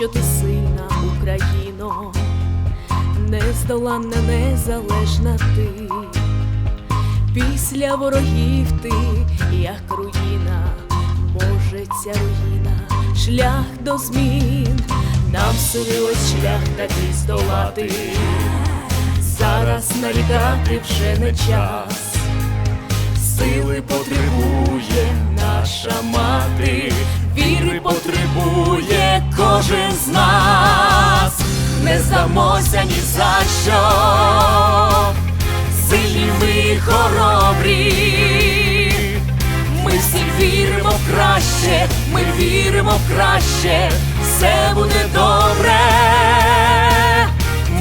що ти сильна, Україно, нездоланна, незалежна ти. Після ворогів ти, як руїна, може ця руїна, шлях до змін, нам силилось шлях такий здолати. Зараз нарікати вже не час, сили потребує наша мати, віри потребує кожен з нас, не здамося ні за що сильні ми хоробрі. Ми всі віримо в краще, ми віримо в краще, все буде добре.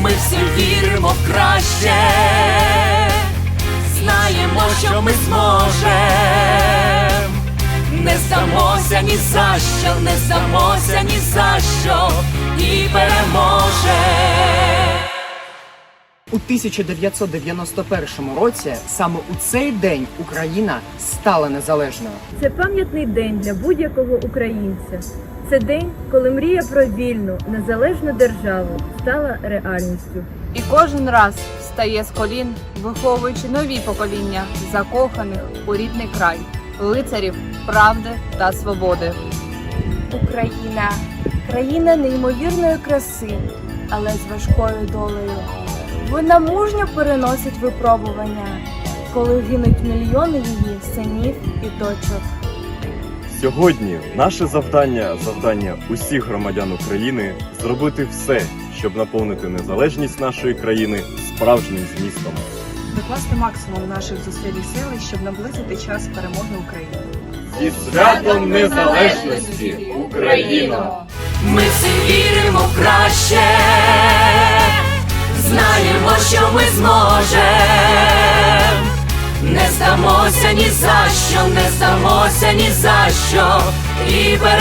Ми всі віримо в краще, знаємо, що ми зможем. Не здамося ні за що, не здамося ні за що і переможем. У 1991 році саме у цей день Україна стала незалежною. Це пам'ятний день для будь-якого українця. Це день, коли мрія про вільну, незалежну державу стала реальністю. І кожен раз встає з колін, виховуючи нові покоління закоханих у рідний край, лицарів правди та свободи. Україна країна неймовірної краси, але з важкою долею. Вона мужньо переносить випробування, коли гинуть мільйони її синів і дочок. Сьогодні наше завдання, завдання усіх громадян України зробити все, щоб наповнити незалежність нашої країни справжнім змістом. Докласти максимум наших зусиль і сили, щоб наблизити час перемоги України. Зі святом незалежності, Україно! Ми всі віримо в краще, знаємо, що ми зможем. Не здамося ні за що, не здамося ні за що і переможем.